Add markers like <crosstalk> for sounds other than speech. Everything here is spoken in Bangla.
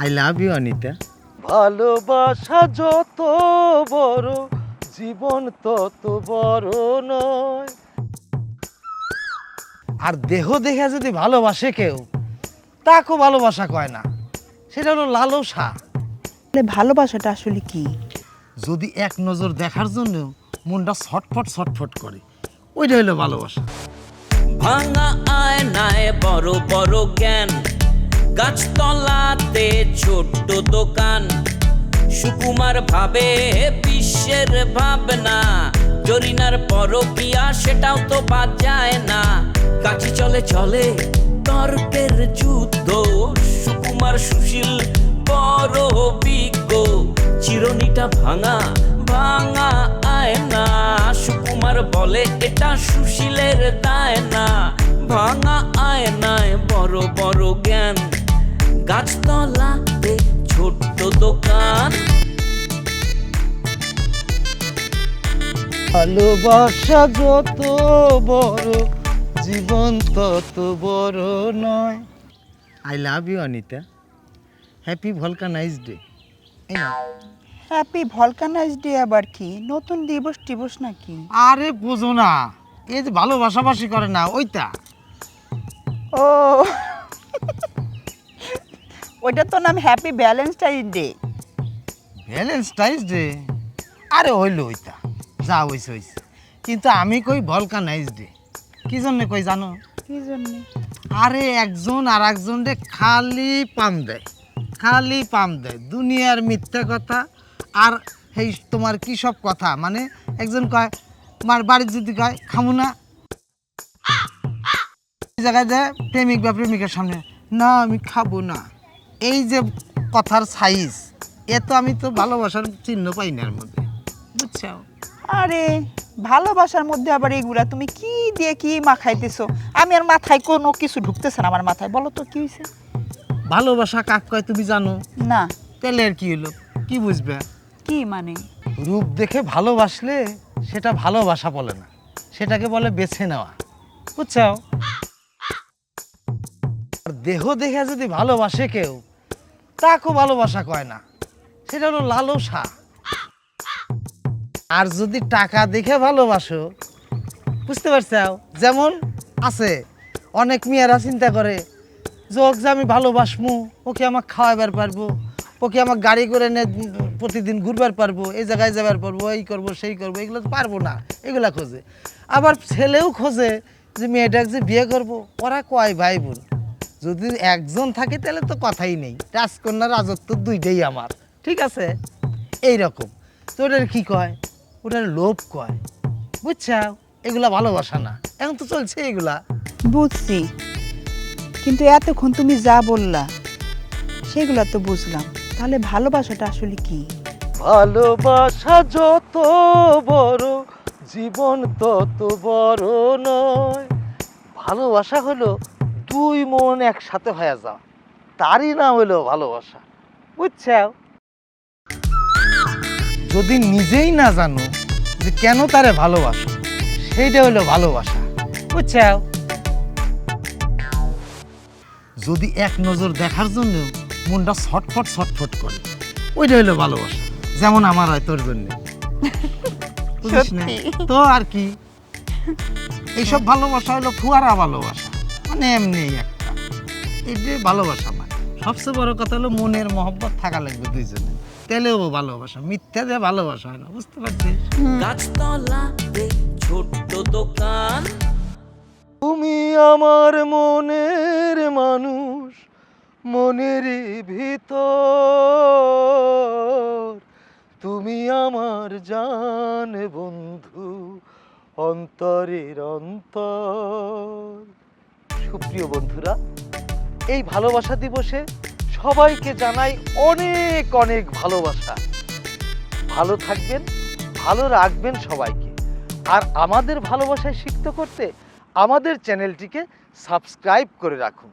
আই লাভ ইউ অনিতা ভালোবাসা যত বড় জীবন তত বড় নয়। আর দেহ দেখে যদি ভালোবাসে কেউ তাকেও ভালোবাসা কয় না। সেটা হলো লালসা। তাহলে ভালোবাসাটা আসলে কি? যদি এক নজর দেখার জন্য মনটা ছটফট ছটফট করে ওইটা হলো ভালোবাসা। ভাঙা আয়নায় বড় বড় জ্ঞান গাছতলাতে ছোট্ট দোকান। সুকুমার ভাবে বিশ্বের ভাবনা। জরিনার পরকিয়া সেটাও তো বাদ যায় না। কাঠি চলে চলে তর্কের যুদ্ধ। সুকুমার সুশীল বড় বিজ্ঞ চিরনিটা ভাঙা ভাঙা আয়না। সুকুমার বলে, এটা সুশীলের দায় না ভাঙা আয়নায় বড় বড় জ্ঞান। গাছতলাতে ছোট্ট দোকান। ভালোবাসা যত বড় জীবন তত বড় নয়। I love you Anita happy vulcanise day happy vulcanise day আবার কি? নতুন দিবস টিবস নাকি? আরে বুঝো না এই যে ভালোবাসাবাসি করে না ওইটা। ও ওইটা তো নাম happy Valentine day Valentine's day আরে হইল ওইটা যা হইছে হইছে। কিন্তু আমি কই ভলকানাইজ ডে কি জন্য কই জানো? কি জন্য? আরে একজন আর একজন রে খালি পাম দেয় খালি পাম দেয়। দুনিয়ার মিথ্যা কথা আর এই তোমার কি সব কথা? মানে একজন কয় মার বাড়ির যদি কয় খামু না। জায়গায় দেয় প্রেমিক বা প্রেমিকার সামনে না আমি খাব না। এই যে কথার সাইজ এ তো আমি তো ভালোবাসার চিহ্ন পাই না এর মধ্যে। বুঝছ? আরে ভালোবাসার মধ্যে আবার এইগুলা তুমি কি দিয়ে কি মাখাইতেছো? আমি আর মাথায় কোনো কিছু ঢুকতেছে না আমার মাথায় বলো তো কি হয়েছে ভালোবাসা কাক কয় তুমি জানো? না। তেলের কি হলো? কি বুঝবে? কি মানে? রূপ দেখে ভালোবাসলে সেটা ভালোবাসা বলে না। সেটাকে বলে বেছে নেওয়া। বুঝছ? আর দেহ দেখে যদি ভালোবাসে কেউ তাকেও ভালোবাসা কয় না, সেটা হলো লালসা। আর যদি টাকা দেখে ভালোবাসো, বুঝতে পারছাও যেমন আছে, অনেক মেয়েরা চিন্তা করে যোগ যে আমি ভালোবাসমু, ওকে আমাকে খাওয়াবার পারব, ওকে আমাকে গাড়ি করে নে প্রতিদিন ঘুরবার পারব, এই জায়গায় যাবার পারব, এই করব, সেই করব, এগুলো তো পারব না, এগুলা খোঁজে। আবার ছেলেও খোঁজে যে মেয়েটাকে যে বিয়ে করব, ওরা কয় ভাই বোন? যদি একজন থাকে তাহলে তো কথাই নেই। রাজকন্যা রাজত্ব দুইটাই আমার। ঠিক আছে? এই রকম তো ওটার কি কয়? ওটার লোভ কয়। বুঝছাও? এগুলা ভালোবাসা না। এখন তো চলছে এগুলা। বুঝছি। কিন্তু এতক্ষণ তুমি যা বললা সেগুলা তো বুঝলাম। তাহলে ভালোবাসাটা আসলে কি? ভালোবাসা যত বড় জীবন তত বড় নয়। ভালোবাসা হলো দুই মন একসাথে হয়ে যাওয়া তারই নাম হলো ভালোবাসা। বুঝছাও? যদি নিজেই না জানো যে কেন তারে ভালোবাসো সেইটা হলো ভালোবাসা। বুঝছাও? যদি এক নজর দেখার জন্য মনটা ছটফট ছটফট করে ওইটা হলো ভালোবাসা। যেমন আমার হয় তোর জন্য। <laughs> তো আর কি? এইসব ভালোবাসা হলো ফুয়ারা ভালোবাসা। মানে এমনি একটা। এটা ভালোবাসা মানে। সবচেয়ে বড় কথা হলো মনের মহব্বত থাকা লাগবে দুইজনে তেলেও ভালোবাসা মিথ্যা দিয়ে ভালোবাসা হয় না বুঝতে পারছিস? গাছতলাতে ছোট্ট দোকান। তুমি আমার মনের মানুষ মনের ভিতর। তুমি আমার জান বন্ধু অন্তরের অন্তর। সুপ্রিয় বন্ধুরা, এই ভালোবাসা দিবসে সবাইকে জানাই অনেক অনেক ভালোবাসা। ভালো থাকবেন, ভালো রাখবেন সবাইকে। আর আমাদের ভালোবাসায় সিক্ত করতে আমাদের চ্যানেলটিকে সাবস্ক্রাইব করে রাখুন।